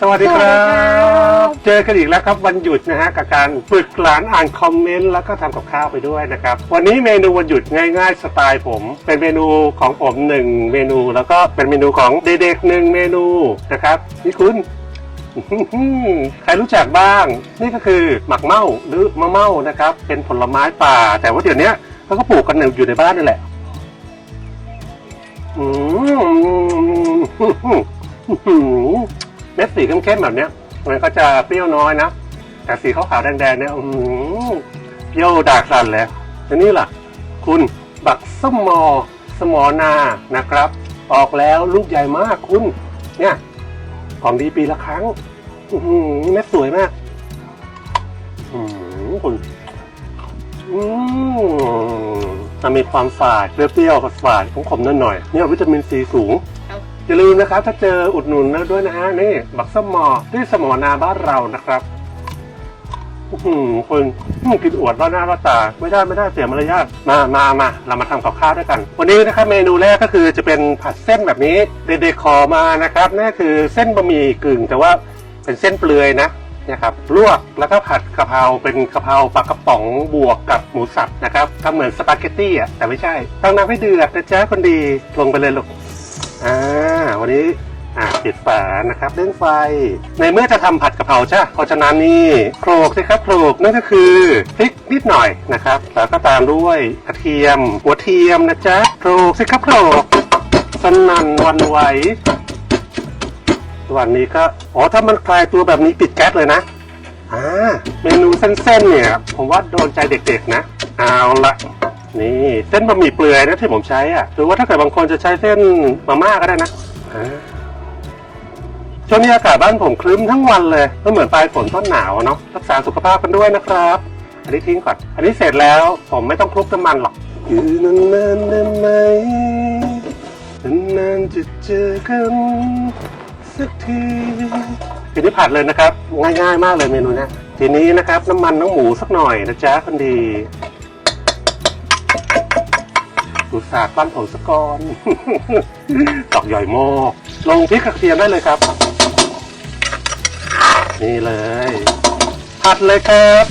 สวัสดีครัสวัสดีครับบเจอกันอีกแล้วครับวันหยุดนะฮะกับการฝึกหลานอ่านคอมเมนต์แล้วก็ทำกับข้าวไปด้วยนะครับ วันนี้เมนูวันหยุดง่ายๆสไตล์ผม เป็นเมนูของผมหนึ่งเมนูแล้วก็เป็นเมนูของเด็กๆหนึ่งเมนูนะครับนี่คุณใครรู้จักบ้าง นี่ก็คือหมักเม่าหรือมะเม่านะครับ เป็นผลไม้ป่า แต่ว่าเดี๋ยวนี้เขาก็ปลูกกันอยู่ในบ้านนี่แหละอืม เม็ดสีเข้มๆแบบเนี้ยมันก็จะเปรี้ยวน้อยนะ แต่สีขาวๆแดงๆเนี่ยอืมเปรี้ยวดากสันเลยอันนี้ล่ะ คุณบักสมอสมอนานะครับ ออกแล้วลูกใหญ่มากคุณ เนี่ยของดีปีละครั้งอือหือเม็ดสวยมากอืมคุณอืมมันมีความฝาดเปรี้ยวๆฝาดของขมๆนิดหน่อยเนี่ยวิตามินซีสูง อย่าลืมนะครับ ถ้าเจออุดหนุนนะด้วยนะฮะนี่บักสมอที่สมอนาบ้านเรานะครับอื้อหือคนกินอวดว่าหน้าว่าตา ไม่ได้ไม่ได้เสียมารยาทมามามาเรามาทำกับข้าวด้วยกัน วันนี้นะครับเมนูแรกก็คือจะเป็นผัดเส้นแบบนี้เด็กๆขอมานะครับนั่นคือเส้นบะหมี่กึ่ง แต่ว่าเป็นเส้นเปลือยนะเนี่ยครับลวกแล้วก็ผัดกะเพราเป็นกะเพราปลากระป๋องบวกกับหมูสับนะครับทำเหมือนสปาเกตตี้อะแต่ไม่ใช่ตั้งน้ำให้เดือดนะจ๊ะคนดีลงไปเลยลูก อ่าวันนี้อ่าปิดฝานะครับเร่งไฟ ในเมื่อจะทำผัดกะเพราใช่เพราะฉะนั้นนี่โขลกสิครับโขลกนั่นก็คือพริกนิดหน่อยนะครับแล้วก็ตามด้วยกระเทียม หัวเทียมนะจ๊ะโขลกสิครับโขลกสนั่นวันไหววันนี้ก็อ๋อถ้ามันคลายตัวแบบนี้ปิดแก๊สเลยนะอ่าเมนูเส้นๆเนี่ย ผมว่าโดนใจเด็กๆนะ เอาละ นี่เส้นบะหมี่เปลือยนะที่ผมใช้อะหรือว่าถ้าเกิดบางคนจะใช้เส้นมาม่าก็ได้นะช่วงนี้อากาศบ้านผมคลึ้มทั้งวันเลยก็เหมือนปลายฝนต้นหนาวเนาะรักษาสุขภาพกันด้วยนะครับ อันนี้ทิ้งก่อน อันนี้เสร็จแล้วผมไม่ต้องคลุกน้ำมันหรอกอยู่นานๆได้ไหมนานๆจะเจอกันสักทีทีนี้ผัดเลยนะครับ ง่ายๆมากเลยเมนูเนี้ยทีนี้นะครับน้ำมันน้องหมูสักหน่อยนะจ๊ะคนดี อุตสาห์ปั้นผงสะกอนดอกใหญ่โมก ลงพริกกระเทียมได้เลยครับ นี่เลย ผัดเลยครับ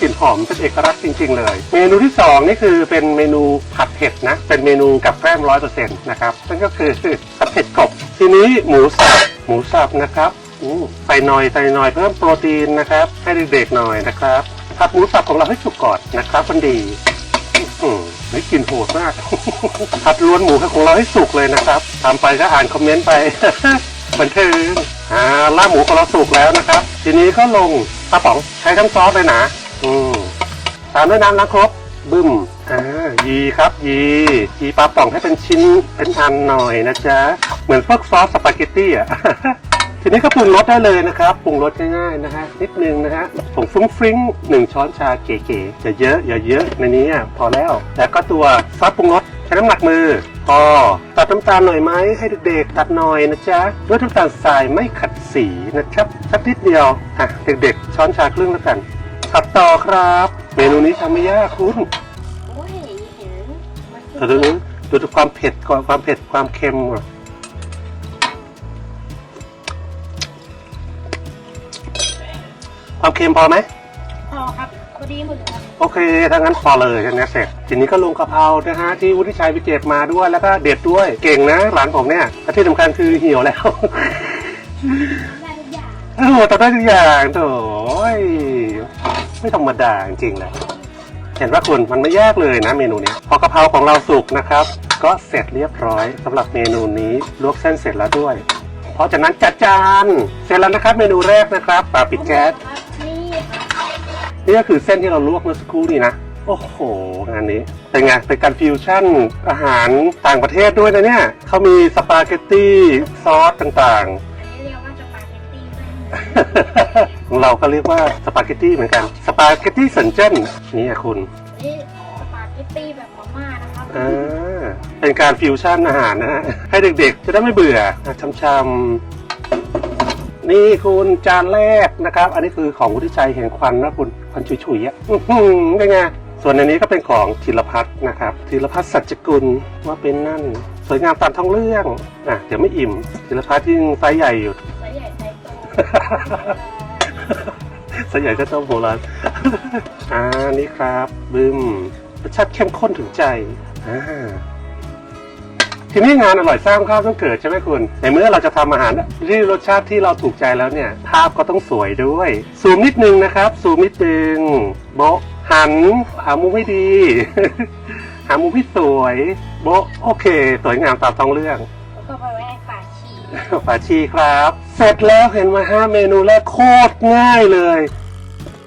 กลิ่นหอมเป็นเอกลักษณ์จริง ๆ เลย เมนูที่สองนี่คือเป็นเมนูผัดเผ็ดนะ เป็นเมนูกับแกล้มร้อยเปอร์เซ็นต์นะครับนั่นก็คือผัดเผ็ดกบ ทีนี้หมูสับหมูสับนะครับอู้ใส่หน่อยใส่หน่อยเพิ่มโปรตีนนะครับ ให้เด็กๆหน่อยนะครับผัดหมูสับของเราให้สุกก่อนนะครับคนดี อืม ไม่กลิ่นโหดมาก ผัดล้วนหมูของเราให้สุกเลยนะครับทำไปก็อ่านคอมเมนต์ไปบันเทิงอ่าล่าบหมูของเราสุกแล้วนะครับ ทีนี้ก็ลงปลาป๋องใช้ทั้งซอสเลยนะ อืมตามด้วยน้ำล้างครกบึ้มอ่ายีครับ ยียีปลาป๋องให้เป็นชิ้นเป็นอันหน่อยนะจ๊ะ เหมือนพวกซอสสปาเกตตี้อะ ทีนี้ก็ปรุงรสได้เลยนะครับปรุงรสง่ายๆนะฮะนิดนึงนะฮะผงฟรุ้งฟริ้งหนึ่งช้อนชาเก๋ๆอย่าเยอะอย่าเยอะในนี้อะพอแล้ว แล้วก็ตัวซอสปรุงรสใช้น้ำหนักมือพอตัดน้ำตาลหน่อยไหมให้เด็กๆตัดหน่อยนะจ๊ะด้วยน้ำตาลทรายไม่ขัดสีนะครับสักนิดเดียวอะเด็กๆ ช้อนชาครึ่งแล้วกันถัดต่อครับ เมนูนี้ทำไม่ยากคุณโอ้ยเห็นมันแต่ดูดูดูความเผ็ดก่อนความเผ็ดความเค็มก่อน ความเค็มพอไหมพอครับพอดีหมดเลยครับโอเคถ้างั้นพอเลยทันนี้เสร็จ ทีนี้ก็ลงกะเพรานะฮะที่วุฒิชัยไปเจ็บมาด้วยแล้วก็เด็ดด้วยเก่งนะหลานผมเนี่ยและที่สำคัญคือเหี่ยวแล้ว ได้ทุกอย่างโอ้โหทำได้ทุกอย่างโถ่ยไม่ธรรมดาจริงๆเลยเห็นว่าคุณมันไม่ยากเลยนะเมนูนี้พอกะเพราของเราสุกนะครับ ก็เสร็จเรียบร้อยสำหรับเมนูนี้ลวกเส้นเสร็จแล้วด้วย เพราะจากนั้นจัดจานเสร็จแล้วนะครับ เมนูแรกนะครับปลาปิดแก๊ส ครับนี่ครับ นี่ก็คือเส้นที่เราลวกเมื่อสักครู่นี้นะ โอ้โห งานนี้เป็นไงเป็นการฟิวชั่นอาหารต่างประเทศด้วยนะเนี่ยเขามีสปาเกตตี้ซอสต่างอันนี้เรียกว่าสปาเกตตี้บ้างๆของเราก็เรียกว่าสปาเกตตี้เหมือนกัน สปาเกตตี้สันเจิ้นนี่อะคุณ นี่สปาเกตตี้แบบมาม่านะครับอ่า เป็นการฟิวชั่นอาหารนะฮะ ให้เด็กๆ จะได้ไม่เบื่ออะช้ำๆนี่คุณจานแรกนะครับ อันนี้คือของวุฒิชัยแห่งควันนะคุณ ควันฉุยๆอะอื้อหือเป็นไงส่วนในนี้ก็เป็นของธีรพัฒน์นะครับธีรพัฒน์สัจจกุลว่าเป็นนั่น สวยงามตามท้องเรื่องอะเดี๋ยวไม่อิ่มธีรพัฒน์ยิ่งไซส์ใหญ่อยู่ไซส์ใหญ่ไซส์โตส่วนใหญ่จะต้มหัวร้อนอ่านี่ครับบึมรสชาติเข้มข้นถึงใจอ่า ทีนี้งานอร่อยสร้างภาพต้องเกิดใช่ไหมคุณ ในเมื่อเราจะทำอาหารที่รสชาติที่เราถูกใจแล้วเนี่ย ภาพก็ต้องสวยด้วย ซูมนิดนึงนะครับ ซูมนิดนึงโบะหันหามุมให้ดี หามุมที่สวย โบะโอเค สวยงามตามท้องเรื่องแล้วก็ไปไว้ในฝาชีฝาชีครับ เสร็จแล้วเห็นไหมฮะเมนูแรกโคตรง่ายเลย